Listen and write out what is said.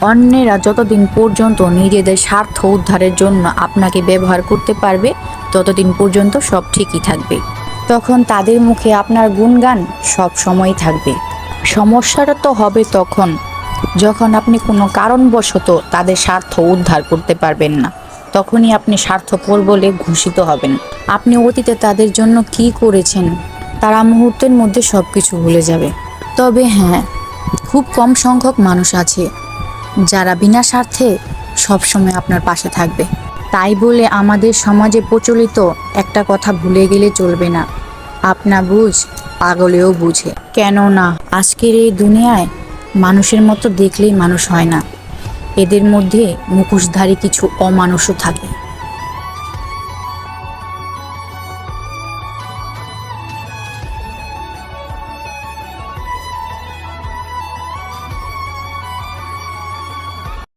অন্যেরা যতদিন পর্যন্ত নিজেদের স্বার্থ উদ্ধারের জন্য আপনাকে ব্যবহার করতে পারবে, ততদিন পর্যন্ত সব ঠিকই থাকবে। তখন তাদের মুখে আপনার গুণগান সব সময় থাকবে। সমস্যাটা তো হবে তখন, যখন আপনি কোনো কারণবশত তাদের স্বার্থ উদ্ধার করতে পারবেন না, তখনই আপনি স্বার্থপর বলে ঘোষিত হবেন। আপনি অতীতে তাদের জন্য কি করেছেন, তারা মুহূর্তের মধ্যে সব কিছু ভুলে যাবে। তবে হ্যাঁ খুব কম সংখ্যক মানুষ আছে যারা বিনা স্বার্থে সবসময় আপনার পাশে থাকবে। তাই বলে আমাদের সমাজে প্রচলিত একটা কথা ভুলে গেলে চলবে না। আপনা বুঝ, পাগলেও বুঝে। কেননা আজকের এই দুনিয়ায় মানুষের মতো দেখলেই মানুষ হয় না। এদের মধ্যে মুখোশধারী কিছু অমানুষও থাকে।